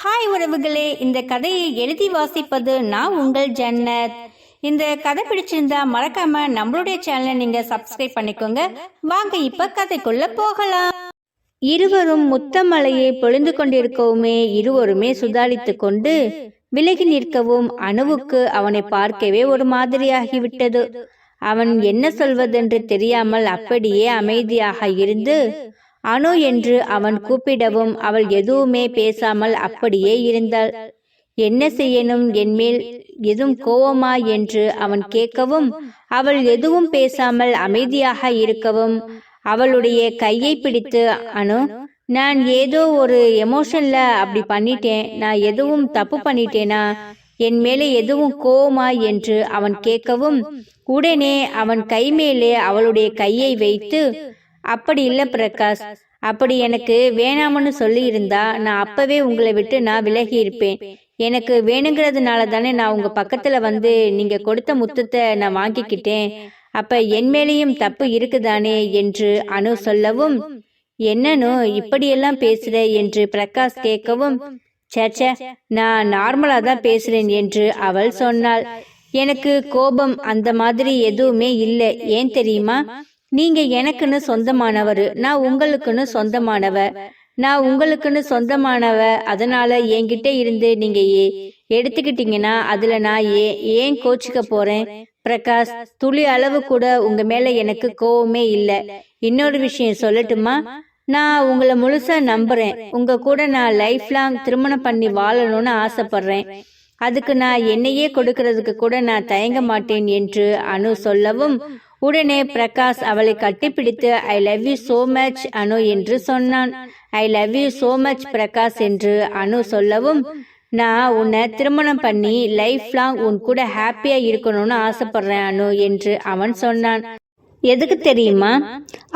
Hi உறவுகளே இந்த கதையை எழுதி வாசிப்பது நான் உங்கள் ஜன்னத். இந்த கதை பிடிச்சிருந்தா மறக்காம நம்மளுடைய சேனலை நீங்க சப்ஸ்கிரைப் பண்ணிக்கோங்க. வாங்க இப்ப கதைக்குள்ள போகலாம். இருவரும் முத்தமலையை பொழிந்து கொண்டிருக்கவுமே இருவருமே சுதாரித்து கொண்டு விலகி நிற்கவும் அணுவுக்கு அவனை பார்க்கவே ஒரு மாதிரியாகிவிட்டது. அவன் என்ன சொல்வதென்று தெரியாமல் அப்படியே அமைதியாக இருந்து அணு என்று அவன் கூப்பிடவும் அவள் எதுவுமே பேசாமல் அப்படியே இருந்தாள். என்ன செய்யணும்? என்மேல் எதுவும் கோவமா? என்று அவன் கேட்கவும் அவள் எதுவும் பேசாமல் அமைதியாக இருக்கவும். அவளுடைய கையை பிடித்து அனு நான் ஏதோ ஒரு எமோஷன்ல அப்படி பண்ணிட்டேன். நான் எதுவும் தப்பு பண்ணிட்டேனா? என் மேலே எதுவும் கோவமா? என்று அவன் கேட்கவும் உடனே அவன் கை மேலே அவளுடைய கையை வைத்து அப்படி இல்ல பிரகாஷ். அப்படி எனக்கு வேணாம்னு சொல்லி இருந்தா நான் அப்பவே உங்களை விட்டு நான் விலகி இருப்பேன் எனக்கு வேணுங்கிறதுனால தானே நான் உங்க பக்கத்துல வந்து நீங்க கொடுத்த முத்தத்தை நான் வாங்கிக்கிட்டேன். அப்ப என் மேலேயும் தப்பு இருக்குதானே என்று அனு சொல்லவும் என்னனு இப்படியெல்லாம் பேசுற? என்று பிரகாஷ் கேட்கவும் சேச்சே நான் நார்மலா தான் பேசுறேன் என்று அவள் சொன்னாள். எனக்கு கோபம் அந்த மாதிரி எதுவுமே இல்லை. ஏன் தெரியுமா? நீங்க எனக்குன்னு சொந்தமானவர் நான் உங்களுக்குன்னு சொந்தமானவ நான் உங்களுக்குன்னு சொந்தமானவ அதனால என்கிட்ட இருந்து நீங்க ஏ எடுத்துக்கிட்டீங்கன்னா அதுல நான் ஏ ஏன் கோச்சிக்க போறேன்? பிரகாஷ் துளி அளவு கூட உங்க மேல எனக்கு கோவமே இல்ல. இன்னொரு விஷயம் சொல்லட்டுமா? நான் உங்களை முழுசா நம்புறேன். உங்க கூட நான் லைஃப் லாங் திருமணம் பண்ணி வாழணும்னு ஆசைப்படுறேன். அதுக்கு நான் என்னையே கொடுக்கறதுக்கு கூட நான் தயங்க மாட்டேன் என்று அனு சொல்லவும் உடனே பிரகாஷ் அவளை கட்டிப்பிடித்து I love you so much Anu என்று சொன்னான். I love you so much Prakash என்று அனு சொல்லவும் நான் உன்னை திருமணம் பண்ணி லைஃப் லாங் உன் கூட ஹாப்பியா இருக்கணும்னு ஆசைப்படுறேன் அனு என்று அவன் சொன்னான். எதுக்கு தெரியுமா?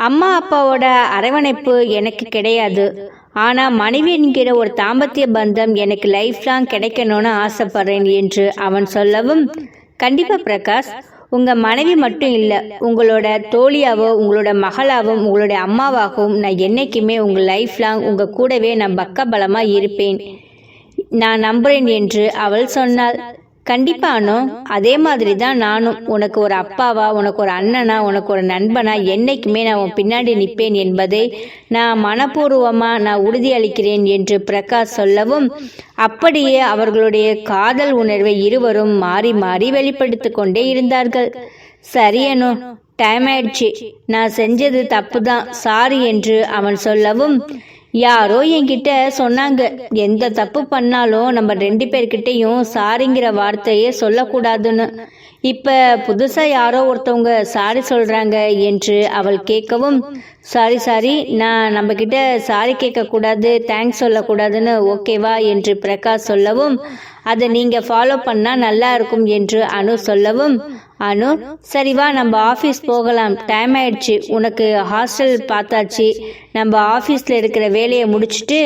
அம்மா அப்பாவோட அரவணைப்பு எனக்கு கிடையாது. ஆனா மனைவி என்கிற ஒரு தாம்பத்திய பந்தம் எனக்கு லைஃப் லாங் கிடைக்கணும்னு ஆசைப்படுறேன் என்று அவன் சொல்லவும் கண்டிப்பா பிரகாஷ் உங்கள் மனைவி மட்டும் இல்லை உங்களோட தோழியாவோ உங்களோட மகளாவும் உங்களுடைய அம்மாவாகவும் நான் என்றைக்குமே உங்கள் லைஃப் லாங் உங்கள் கூடவே நான் பக்கபலமாக இருப்பேன். நான் நம்புறேன் என்று அவள் சொன்னாள். கண்டிப்பா அனு அதே மாதிரி தான் நானும். உனக்கு ஒரு அப்பாவா உனக்கு ஒரு அண்ணனா உனக்கு ஒரு நண்பனா என்னைக்குமே நான் உன் பின்னாடி நிற்பேன் என்பதை நான் மனப்பூர்வமா நான் உறுதியளிக்கிறேன் என்று பிரகாஷ் சொல்லவும் அப்படியே அவர்களுடைய காதல் உணர்வை இருவரும் மாறி மாறி வெளிப்படுத்திக் கொண்டே இருந்தார்கள். சரியனோ டைம் ஆயிடுச்சு. நான் செஞ்சது தப்பு தான் சாரி என்று அவன் சொல்லவும் யாரோ என்கிட்ட சொன்னாங்க எந்த தப்பு பண்ணாலும் நம்ம ரெண்டு பேர்கிட்டயும் சாரிங்கிற வார்த்தையே சொல்லக்கூடாதுன்னு. இப்ப புதுசா யாரோ ஒருத்தவங்க சாரி சொல்றாங்க என்று அவள் கேட்கவும் சாரி சாரி நான் நம்ம கிட்ட சாரி கேட்க கூடாது தேங்க்ஸ் சொல்லக்கூடாதுன்னு ஓகேவா என்று பிரகாஷ் சொல்லவும் அதை நீங்கள் ஃபாலோ பண்ணால் நல்லா இருக்கும் என்று அனு சொல்லவும் அனு சரிவா நம்ம ஆஃபீஸ் போகலாம். டைம் ஆயிடுச்சு. உனக்கு ஹாஸ்டல் பார்த்தாச்சு. நம்ம ஆஃபீஸில் இருக்கிற வேலையை முடிச்சுட்டு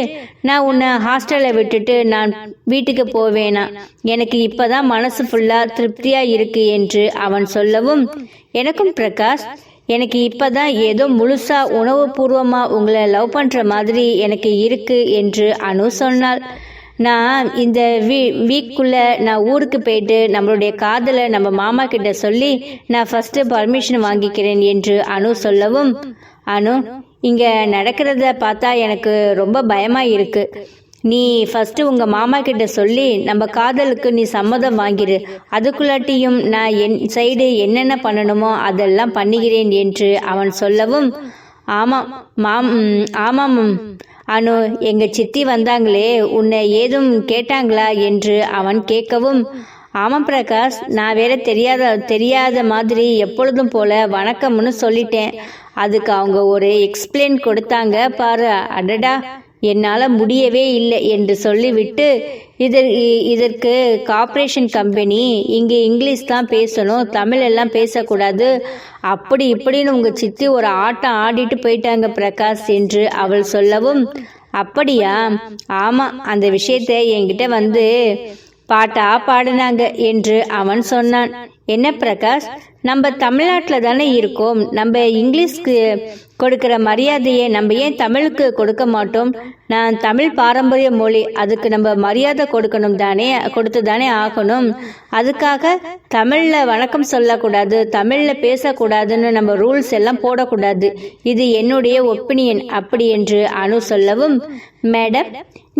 நான் உன்னை ஹாஸ்டலில் விட்டுட்டு நான் வீட்டுக்கு போவேனா? எனக்கு இப்போ தான் மனசு ஃபுல்லாக திருப்தியாக இருக்கு என்று அவன் சொல்லவும் எனக்கும் பிரகாஷ் எனக்கு இப்பதான் ஏதோ முழுசா உணவுபூர்வமா உங்களை லவ் பண்ற மாதிரி எனக்கு இருக்கு என்று அனு சொன்னாள். நான் இந்த வீ வீக்குள்ளே நான் ஊருக்கு போயிட்டு நம்மளுடைய காதலை நம்ம மாமா கிட்ட சொல்லி நான் ஃபஸ்ட்டு பர்மிஷன் வாங்கிக்கிறேன் என்று அனு சொல்லவும் அனு இங்கே நடக்கிறத பார்த்தா எனக்கு ரொம்ப பயமாக இருக்குது நீ ஃபஸ்ட்டு உங்கள் மாமா கிட்ட சொல்லி நம்ம காதலுக்கு நீ சம்மதம் வாங்கிரு. அதுக்குள்ளாட்டியும் நான் என் சைடு என்னென்ன பண்ணணுமோ அதெல்லாம் பண்ணுகிறேன் என்று அவன் சொல்லவும் ஆமாம் மாம் ஆமாம் அனு எங்க சித்தி வந்தாங்களே உன்னை ஏதும் கேட்டாங்களா என்று அவன் கேட்கவும் ஆமாம் பிரகாஷ் நான் வேற தெரியாத தெரியாத மாதிரி எப்பொழுதும் போல வணக்கம்னு சொல்லிட்டேன். அதுக்கு அவங்க ஒரு எக்ஸ்பிளைன் கொடுத்தாங்க பாரு அடடா என்னால் முடியவே இல்லை என்று சொல்லிவிட்டு இதற் இதற்கு கார்ப்பரேஷன் கம்பெனி இங்கே இங்கிலீஷ் தான் பேசணும் தமிழ் எல்லாம் பேசக்கூடாது. அப்படி இப்படின்னு உங்கள் சித்தி ஒரு ஆட்டம் ஆடிட்டு போயிட்டாங்க பிரகாஷ் என்று அவள் சொல்லவும் அப்படியா? ஆமாம் அந்த விஷயத்தை என்கிட்ட வந்து பாட்டா பாடினாங்க என்று அவன் சொன்னான். என்ன பிரகாஷ்? நம்ம தமிழ்நாட்டில் தானே இருக்கோம். நம்ம இங்கிலீஷ்க்கு கொடுக்கிற மரியாதையை நம்ம ஏன் தமிழுக்கு கொடுக்க மாட்டோம்? நான் தமிழ் பாரம்பரிய மொழி அதுக்கு நம்ம மரியாதை கொடுக்கணும் தானே கொடுத்து தானே ஆகணும். அதுக்காக தமிழில் வணக்கம் சொல்லக்கூடாது தமிழில் பேசக்கூடாதுன்னு நம்ம ரூல்ஸ் எல்லாம் போடக்கூடாது. இது என்னுடைய ஒப்பீனியன். அப்படி என்று அனு சொல்லவும் மேடம்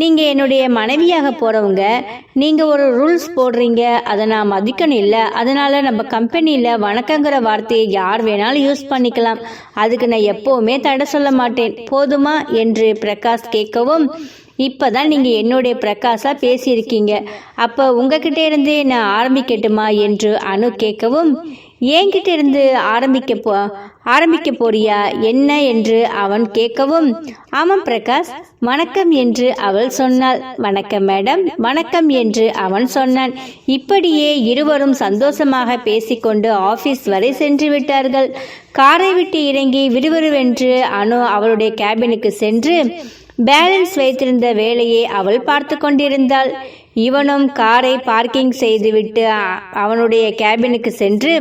நீங்கள் என்னுடைய மனைவியாக போகிறவங்க நீங்கள் ஒரு ரூல்ஸ் போடுறீங்க. அதை நான் மதிக்கணும் இல்லை. அதனால் நம்ம கம்பெனியில் வணக்கங்கிற வார்த்தையை யார் வேணாலும் யூஸ் பண்ணிக்கலாம். அதுக்கு நான் எப்போவுமே தடை சொல்ல மாட்டேன். போதுமா என்று பிரகாஷ் கேட்கவும் இப்பதான் நீங்க என்னுடைய பிரகாஷா பேசியிருக்கீங்க. அப்ப உங்ககிட்ட இருந்து நான் ஆரம்பிக்கட்டுமா என்று அனு கேட்கவும் என்கிட்ட இருந்து ஆரம்பிக்க போ ஆரம்பிக்க போறியா? என்ன என்று அவன் கேட்கவும் ஆமாம் பிரகாஷ் வணக்கம் என்று அவள் சொன்னாள். வணக்கம் மேடம் வணக்கம் என்று அவன் சொன்னான். இப்படியே இருவரும் சந்தோஷமாக பேசிக்கொண்டு ஆபீஸ் வரை சென்று விட்டார்கள். காரை விட்டு இறங்கி விறுவிறுவென்று அனு அவளுடைய கேபினுக்கு சென்று பேலன்ஸ் வைத்திருந்த வேலையை அவள் பார்த்து கொண்டிருந்தாள். இவனும் காரை பார்க்கிங் செய்துவிட்டு அவனுடைய கேபினுக்கு சென்று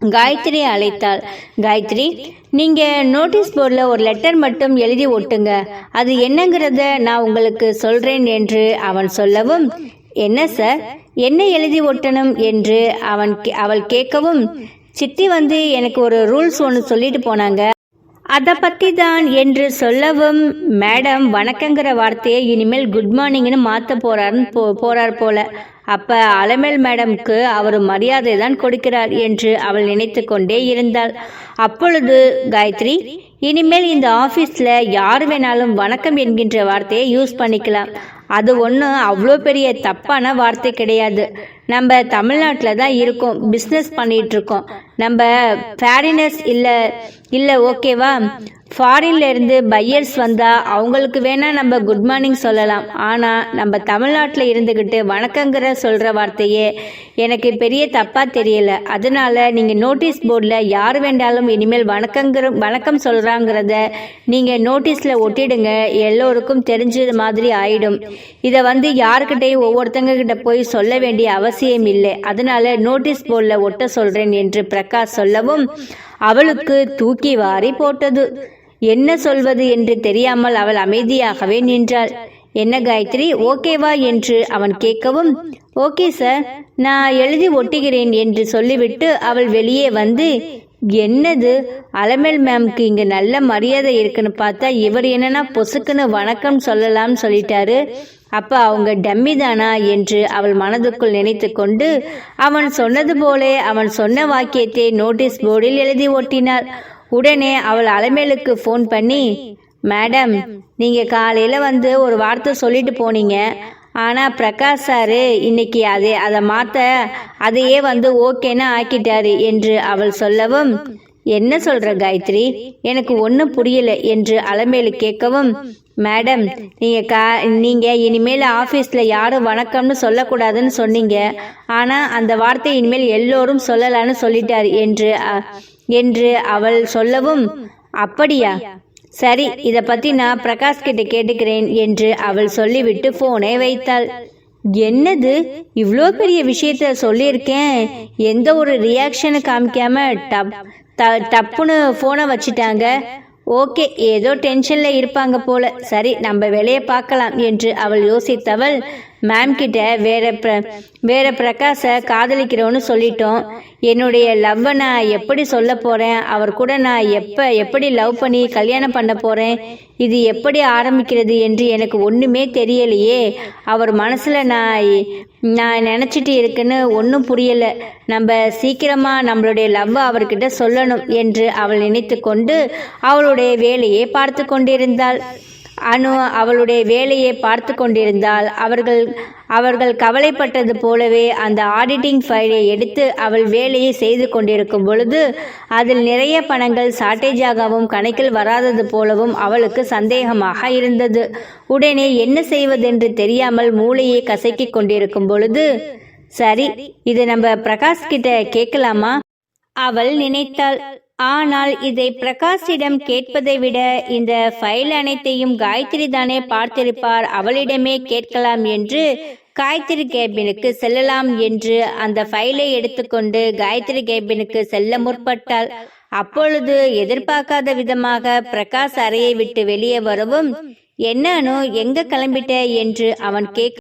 காயத்ரி அழைத்தாள். காயத்ரி நீங்கள் நோட்டீஸ் போர்டில் ஒரு லெட்டர் மட்டும் எழுதி ஒட்டுங்க. அது என்னங்கிறத நான் உங்களுக்கு சொல்கிறேன் என்று அவன் சொல்லவும் என்ன சார்? என்ன எழுதி ஒட்டணும்? என்று அவன் கே- அவள் கேட்கவும் சித்தி வந்து எனக்கு ஒரு ரூல்ஸ் ஒன்று சொல்லிட்டு போனாங்க. அதை பற்றி தான் என்று சொல்லவும் மேடம் வணக்கங்கிற வார்த்தையை இனிமேல் குட் மார்னிங்னு மாற்ற போறாருன்னு போ போறார் போல. அப்போ அலமேல் மேடம்க்கு அவர் மரியாதை தான் கொடுக்கிறார் என்று அவள் நினைத்து கொண்டே இருந்தாள். அப்பொழுது காயத்ரி இனிமேல் இந்த ஆஃபீஸில் யார் வேணாலும் வணக்கம் என்கின்ற வார்த்தையை யூஸ் பண்ணிக்கலாம். அது ஒன்றும் அவ்வளோ பெரிய தப்பான வார்த்தை கிடையாது. நம்ம தமிழ்நாட்டில் தான் இருக்கோம் பிஸ்னஸ் பண்ணிகிட்ருக்கோம் இருக்கோம். நம்ம ஃபேரினஸ் இல்லை இல்லை ஓகேவா ஃபாரின்ல இருந்து பையர்ஸ் வந்தா அவங்களுக்கு வேணா நம்ம குட் மார்னிங் சொல்லலாம். ஆனா நம்ம தமிழ்நாட்டில் இருந்துக்கிட்டு வணக்கங்கிற சொல்ற வார்த்தையே எனக்கு பெரிய தப்பா தெரியல. அதனால நீங்க நோட்டீஸ் போர்டில் யார் வேண்டாலும் இனிமேல் வணக்கங்கிற வணக்கம் சொல்றாங்கிறத நீங்க நோட்டீஸ்ல ஒட்டிடுங்க. எல்லோருக்கும் தெரிஞ்ச மாதிரி ஆயிடும். இதை வந்து யாருக்கிட்டையும் ஒவ்வொருத்தங்க கிட்ட போய் சொல்ல வேண்டிய அவசியம் இல்லை. அதனால நோட்டீஸ் போர்டில் ஒட்ட சொல்றேன் என்று பிரகாஷ் சொல்லவும் அவளுக்கு தூக்கி வாரி போட்டது. என்ன சொல்வது என்று தெரியாமல் அவள் அமைதியாகவே நின்றாள். என்ன காயத்ரி? ஓகேவா என்று அவன் கேட்கவும் ஓகே சார் நான் எழுதி ஒட்டுகிறேன் என்று சொல்லிவிட்டு அவள் வெளியே வந்து என்னது? அலமேல் மேம்க்கு இங்கே நல்ல மரியாதை இருக்குன்னு பார்த்தா இவர் என்னன்னா பொசுக்குன்னு வணக்கம் சொல்லலாம்னு சொல்லிட்டாரு. அப்ப அவங்க டம்மி தானா? என்று அவள் மனதுக்குள் நினைத்து கொண்டு அவன் சொன்னது போலே அவன் சொன்ன வாக்கியத்தை நோட்டீஸ் போர்டில் எழுதி ஒட்டினாள். உடனே அவள் அலமேலுக்கு ஃபோன் பண்ணி மேடம் நீங்கள் காலையில் வந்து ஒரு வார்த்தை சொல்லிட்டு போனீங்க. ஆனால் பிரகாஷ் சாரு இன்னைக்கு அது அதை மாற்ற அதையே வந்து ஓகேன்னு ஆக்கிட்டாரு என்று அவள் சொல்லவும் என்ன சொல்ற காயத்ரி? எனக்கு ஒன்றும் புரியல என்று அலமேலு கேட்கவும் மேடம் நீங்கள் கா நீங்கள் இனிமேல் ஆஃபீஸில் யாரும் வணக்கம்னு சொல்லக்கூடாதுன்னு சொன்னீங்க. ஆனால் அந்த வார்த்தை இனிமேல் எல்லோரும் சொல்லலான்னு சொல்லிட்டார் என்று அ- என்று அவள் சொல்லவும் அப்படியா? சரி இத பத்தி நான் பிரகாஷ் கிட்ட கேட்டுக்கிறேன் என்று அவள் சொல்லிவிட்டு போனை வைத்தாள். என்னது? இவ்வளோ பெரிய விஷயத்த சொல்லியிருக்கேன். எந்த ஒரு ரியாக்ஷனு காமிக்காம டப் த டப்புன்னு ஃபோனை வச்சிட்டாங்க. ஓகே ஏதோ டென்ஷனில் இருப்பாங்க போல. சரி நம்ம வேலையை பார்க்கலாம் என்று அவள் யோசித்தவள் மேம் கிட்ட வேற பிர வேற பிரகாஷை காதலிக்கிறோன்னு சொல்லிட்டோம். என்னுடைய லவ்வை நான் எப்படி சொல்ல போறேன்? அவர் கூட நான் எப்ப எப்படி லவ் பண்ணி கல்யாணம் பண்ண போறேன்? இது எப்படி ஆரம்பிக்கிறது என்று எனக்கு ஒண்ணுமே தெரியலையே. அவர் மனசுல நான் நான் நினைச்சிட்டு இருக்குன்னு ஒன்றும் புரியல. நம்ம சீக்கிரமா நம்மளுடைய லவ் அவர்கிட்ட சொல்லணும் என்று அவள் நினைத்து கொண்டு அவளுடைய வேலையை பார்த்து கொண்டிருந்தாள். அனு அவளுடைய வேலையை பார்த்து கொண்டிருந்தால் அவர்கள் அவர்கள் கவலைப்பட்டது போலவே அந்த ஆடிட்டிங் ஃபைலை எடுத்து அவள் வேலையை செய்து கொண்டிருக்கும் பொழுது அதில் நிறைய பணங்கள் ஷார்ட்டேஜாகவும் கணக்கில் வராதது போலவும் அவளுக்கு சந்தேகமாக இருந்தது. உடனே என்ன செய்வதென்று தெரியாமல் மூளையை கசக்கிக் கொண்டிருக்கும் பொழுது சரி இது நம்ம பிரகாஷ் கிட்ட கேட்கலாமா? அவள் நினைத்தாள். ஆனால் இதை பிரகாஷிடம் கேட்பதை விட இந்த ஃபைல் அனைத்தையும் காயத்ரி தானே பார்த்திருப்பார் அவளிடமே கேட்கலாம் என்று காயத்ரி கேபினுக்கு செல்லலாம் என்று அந்த ஃபைலை எடுத்துக்கொண்டு காயத்ரி கேபினுக்கு செல்ல முற்பட்டாள். அப்பொழுது எதிர்பார்க்காத விதமாக பிரகாஷ் அறையை விட்டு வெளியே வரவும் என்னன்னு எங்க கிளம்பிட்ட? என்று அவன் கேட்க